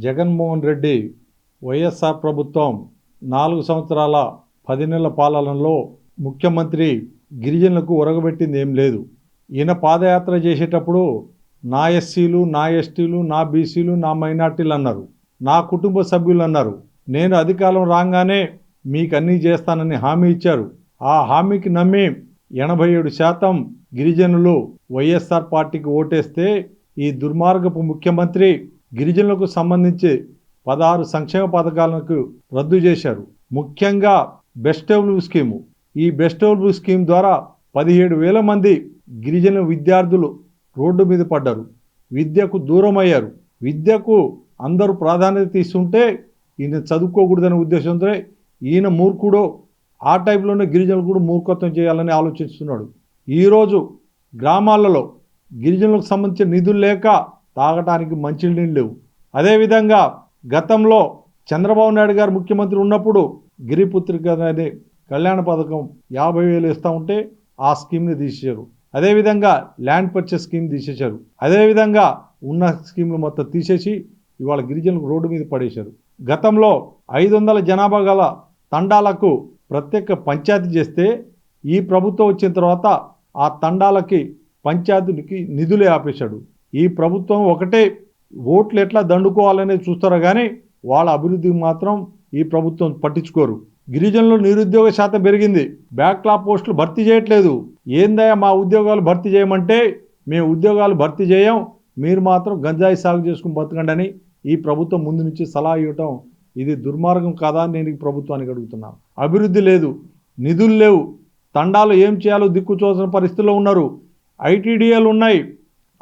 జగన్మోహన్ రెడ్డి వైఎస్ఆర్ ప్రభుత్వం నాలుగు సంవత్సరాల పది నెలల పాలనలో ముఖ్యమంత్రి గిరిజనులకు ఒరగబెట్టింది ఏం లేదు. ఈయన పాదయాత్ర చేసేటప్పుడు నా ఎస్సీలు నా ఎస్టీలు నా బీసీలు నా మైనార్టీలు అన్నారు. నా కుటుంబ సభ్యులు అన్నారు. నేను అధికారం రాగానే మీకు అన్నీ చేస్తానని హామీ ఇచ్చారు. ఆ హామీకి నమ్మి ఎనభై ఏడు శాతం గిరిజనులు వైఎస్ఆర్ పార్టీకి ఓటేస్తే ఈ దుర్మార్గపు ముఖ్యమంత్రి గిరిజనులకు సంబంధించి పదహారు సంక్షేమ పథకాలకు రద్దు చేశారు. ముఖ్యంగా బెస్ట్ స్కీము. ఈ బెస్ట్ స్కీమ్ ద్వారా పదిహేడు వేల మంది గిరిజన విద్యార్థులు రోడ్డు మీద పడ్డారు. విద్యకు దూరం అయ్యారు విద్యకు అందరూ ప్రాధాన్యత ఇస్తుంటే ఈయన చదువుకోకూడదనే ఉద్దేశంతో ఈయన మూర్ఖుడో ఆ టైంలోనే గిరిజనులు కూడా మూర్ఖత్వం చేయాలని ఆలోచిస్తున్నాడు. ఈరోజు గ్రామాలలో గిరిజనులకు సంబంధించిన నిధులు లేక తాగటానికి మంచినీళ్ళు లేవు. అదేవిధంగా గతంలో చంద్రబాబు నాయుడు గారు ముఖ్యమంత్రి ఉన్నప్పుడు గిరిపుత్రిక అనే కళ్యాణ పథకం యాభై వేలు ఇస్తూ ఉంటే ఆ స్కీమ్ని తీసేశారు. అదేవిధంగా ల్యాండ్ పర్చేస్ స్కీమ్ తీసేశారు. అదేవిధంగా ఉన్న స్కీమ్లు మొత్తం తీసేసి ఇవాళ గిరిజనులకు రోడ్డు మీద పడేశారు. గతంలో ఐదు వందల జనాభా గల తండాలకు ప్రత్యేక పంచాయతీ చేస్తే ఈ ప్రభుత్వం వచ్చిన తర్వాత ఆ తండాలకి పంచాయతీకి నిధులే ఆపేశాడు. ఈ ప్రభుత్వం ఒకటే ఓట్లు ఎట్లా దండుకోవాలనేది చూస్తారో కానీ వాళ్ళ అభివృద్ధికి మాత్రం ఈ ప్రభుత్వం పట్టించుకోరు. గిరిజనులు నిరుద్యోగ శాతం పెరిగింది. బ్యాక్లాప్ పోస్టులు భర్తీ చేయట్లేదు. ఏందయ్యా మా ఉద్యోగాలు భర్తీ చేయమంటే మేము ఉద్యోగాలు భర్తీ చేయం మీరు మాత్రం గంజాయి సాగు చేసుకుని బతకండి అని ఈ ప్రభుత్వం ముందు నుంచి సలహా ఇవ్వటం ఇది దుర్మార్గం కాదా అని నేను ఈ ప్రభుత్వానికి అడుగుతున్నాను అభివృద్ధి లేదు నిధులు లేవు. తండాలు ఏం చేయాలో దిక్కు చూసిన పరిస్థితుల్లో ఉన్నారు. ఐటీడీఏలు ఉన్నాయి.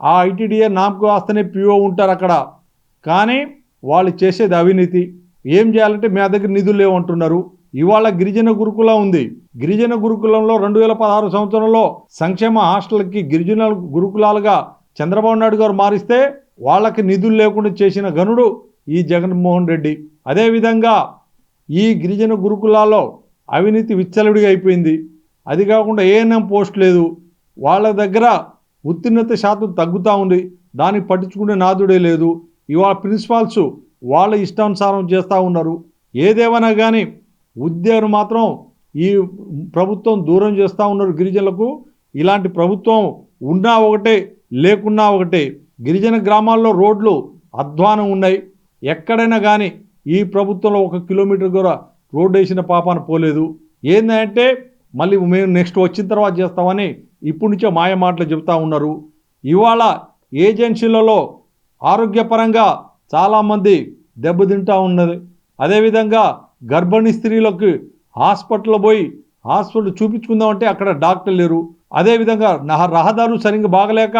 ఆ ఐటీడీఏ నామకు వస్తేనే పిఓ ఉంటారు అక్కడ. కానీ వాళ్ళు చేసేది అవినీతి. ఏం చేయాలంటే మా దగ్గర నిధులు లేవంటున్నారు ఇవాళ గిరిజన గురుకులం ఉంది. గిరిజన గురుకులంలో రెండు వేల పదహారు సంవత్సరంలో సంక్షేమ హాస్టల్కి గిరిజన గురుకులాలుగా చంద్రబాబు నాయుడు గారు మారిస్తే వాళ్ళకి నిధులు లేకుండా చేసిన గనుడు ఈ జగన్మోహన్ రెడ్డి. అదేవిధంగా ఈ గిరిజన గురుకులాల్లో అవినీతి విచ్చలవిడిగా అయిపోయింది. అది కాకుండా ఏఎన్ఎం పోస్ట్ లేదు. వాళ్ళ దగ్గర ఉత్తీర్ణత శాతం తగ్గుతూ ఉంది. దాన్ని పట్టించుకునే నాదుడే లేదు. ఇవాళ ప్రిన్సిపాల్స్ వాళ్ళ ఇష్టానుసారం చేస్తూ ఉన్నారు. ఏదేమైనా కానీ ఉద్యోగం మాత్రం ఈ ప్రభుత్వం దూరం చేస్తూ ఉన్నారు గిరిజనులకు. ఇలాంటి ప్రభుత్వం ఉన్నా ఒకటే లేకున్నా ఒకటే. గిరిజన గ్రామాల్లో రోడ్లు అధ్వానం ఉన్నాయి. ఎక్కడైనా కానీ ఈ ప్రభుత్వంలో ఒక కిలోమీటర్ కూడా రోడ్డు వేసిన పాపాన పోలేదు. ఏంటంటే మళ్ళీ మేము నెక్స్ట్ వచ్చిన తర్వాత చేస్తామని ఇప్పటి నుంచే మాయ మాటలు చెబుతూ ఉన్నారు. ఇవాళ ఏజెన్సీలలో ఆరోగ్యపరంగా చాలామంది దెబ్బతింటూ ఉన్నది. అదేవిధంగా గర్భిణీ స్త్రీలకు హాస్పిటల్ పోయి హాస్పిటల్ చూపించుకుందామంటే అక్కడ డాక్టర్ లేరు. అదేవిధంగా నహ రహదారులు సరిగ్గా బాగలేక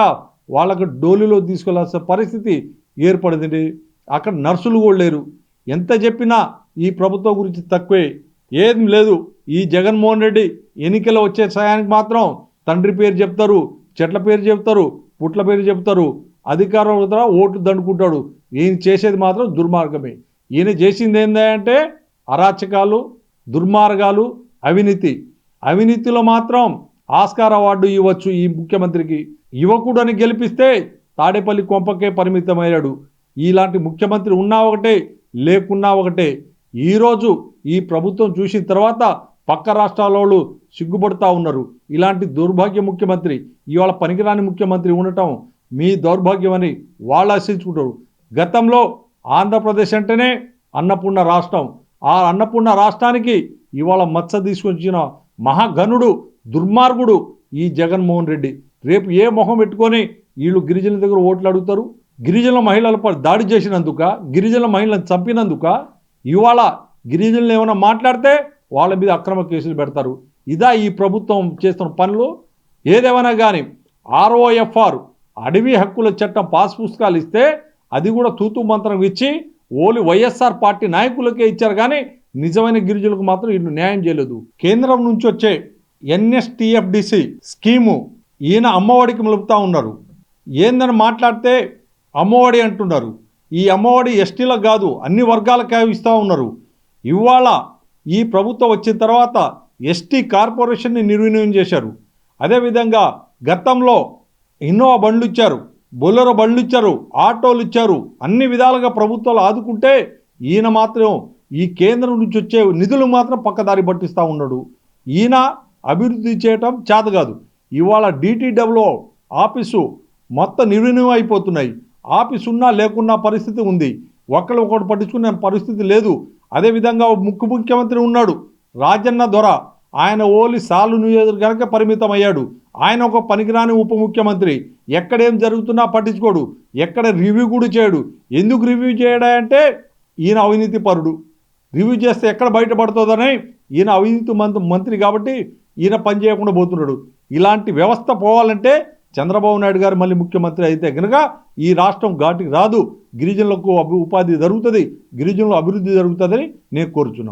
వాళ్ళకు డోలీలో తీసుకెళ్ళాల్సిన పరిస్థితి ఏర్పడింది. అక్కడ నర్సులు కూడా లేరు. ఎంత చెప్పినా ఈ ప్రభుత్వం గురించి తక్కువే. ఏం లేదు. ఈ జగన్మోహన్ రెడ్డి ఎన్నికలు వచ్చే సమయానికి మాత్రం తండ్రి పేరు చెప్తారు చెట్ల పేరు చెప్తారు పుట్ల పేరు చెప్తారు. అధికారం ద్వారా ఓట్లు దండుకుంటాడు. ఈయన చేసేది మాత్రం దుర్మార్గమే. ఈయన చేసింది ఏంటంటే అరాచకాలు దుర్మార్గాలు అవినీతి. అవినీతిలో మాత్రం ఆస్కార్ అవార్డు ఇవ్వచ్చు ఈ ముఖ్యమంత్రికి. యువకుడని గెలిపిస్తే తాడేపల్లి కొంపకే పరిమితమయ్యాడు. ఇలాంటి ముఖ్యమంత్రి ఉన్నా ఒకటే లేకున్నా ఒకటే. ఈరోజు ఈ ప్రభుత్వం చూసిన తర్వాత పక్క రాష్ట్రాల వాళ్ళు సిగ్గుపడుతూ ఉన్నారు. ఇలాంటి దౌర్భాగ్య ముఖ్యమంత్రి ఇవాళ పనికిరాని ముఖ్యమంత్రి ఉండటం మీ దౌర్భాగ్యమని వాళ్ళు ఆశించుకుంటారు. గతంలో ఆంధ్రప్రదేశ్ అంటేనే అన్నపూర్ణ రాష్ట్రం. ఆ అన్నపూర్ణ రాష్ట్రానికి ఇవాళ మత్స తీసుకొచ్చిన మహాగనుడు దుర్మార్గుడు ఈ జగన్మోహన్ రెడ్డి. రేపు ఏ మొహం పెట్టుకొని వీళ్ళు గిరిజనుల దగ్గర ఓట్లు అడుగుతారు? గిరిజన మహిళలపై దాడి చేసినందుక? గిరిజన మహిళలను చంపినందుక? ఇవాళ గిరిజనులు ఏమైనా మాట్లాడితే వాళ్ళ మీద అక్రమ కేసులు పెడతారు. ఇదా ఈ ప్రభుత్వం చేస్తున్న పనులు ఏదేమైనా కానీ ఆర్ఓఎఫ్ఆర్ అడవి హక్కుల చట్టం పాస్ పుస్తకాలు ఇస్తే అది కూడా తూతు మంత్రం ఇచ్చి ఓలి వైఎస్ఆర్ పార్టీ నాయకులకే ఇచ్చారు కానీ నిజమైన గిరిజనులకు మాత్రం ఇటు న్యాయం చేయలేదు. కేంద్రం నుంచి వచ్చే ఎన్ఎస్టిఎఫ్డిసి స్కీము ఈయన అమ్మఒడికి మలుపుతూ ఉన్నారు. ఏందని మాట్లాడితే అమ్మఒడి అంటున్నారు. ఈ అమ్మఒడి ఎస్టీలకు కాదు అన్ని వర్గాలకే ఇస్తూ ఉన్నారు. ఇవాళ ఈ ప్రభుత్వం వచ్చిన తర్వాత ఎస్టీ కార్పొరేషన్ని నిర్వినియోగం చేశారు. అదేవిధంగా గతంలో ఇన్నోవా బండ్లు ఇచ్చారు బొలెరో బండ్లు ఇచ్చారు ఆటోలు ఇచ్చారు అన్ని విధాలుగా ప్రభుత్వాలు ఆదుకుంటే ఈయన మాత్రం ఈ కేంద్రం నుంచి వచ్చే నిధులు మాత్రం పక్కదారి పట్టిస్తూ ఉన్నాడు. ఈయన అభివృద్ధి చేయటం చేత కాదు. ఇవాళ డిటిడబ్ల్యూ ఆఫీసు మొత్తం నిర్వినియం అయిపోతున్నాయి. ఆఫీస్ ఉన్నా లేకున్నా పరిస్థితి ఉంది. ఒకళ్ళు ఒకటి పట్టించుకునే పరిస్థితి లేదు. అదేవిధంగా ముక్కు ముఖ్యమంత్రి ఉన్నాడు. రాజన్న దొర ఆయన ఓలి సాలు నియోజకవర్గానికి పరిమితం అయ్యాడు ఆయన ఒక పనికిరాని ఉప ముఖ్యమంత్రి. ఎక్కడేం జరుగుతున్నా పట్టించుకోడు. ఎక్కడ రివ్యూ కూడా చేయడు. ఎందుకు రివ్యూ చేయడా అంటే ఈయన అవినీతి పరుడు. రివ్యూ చేస్తే ఎక్కడ బయటపడుతుందని ఈయన అవినీతి మంత్రి మంత్రి కాబట్టి ఈయన పని చేయకుండా పోతున్నాడు. ఇలాంటి వ్యవస్థ పోవాలంటే చంద్రబాబు నాయుడు గారు మళ్ళీ ముఖ్యమంత్రి అయితే కనుక ఈ రాష్ట్రం ఘాటికి రాదు. గిరిజనులకు అభి- ఉపాధి జరుగుతుంది. గిరిజనుల అభివృద్ధి జరుగుతుందని నేను కోరుచున్నాను.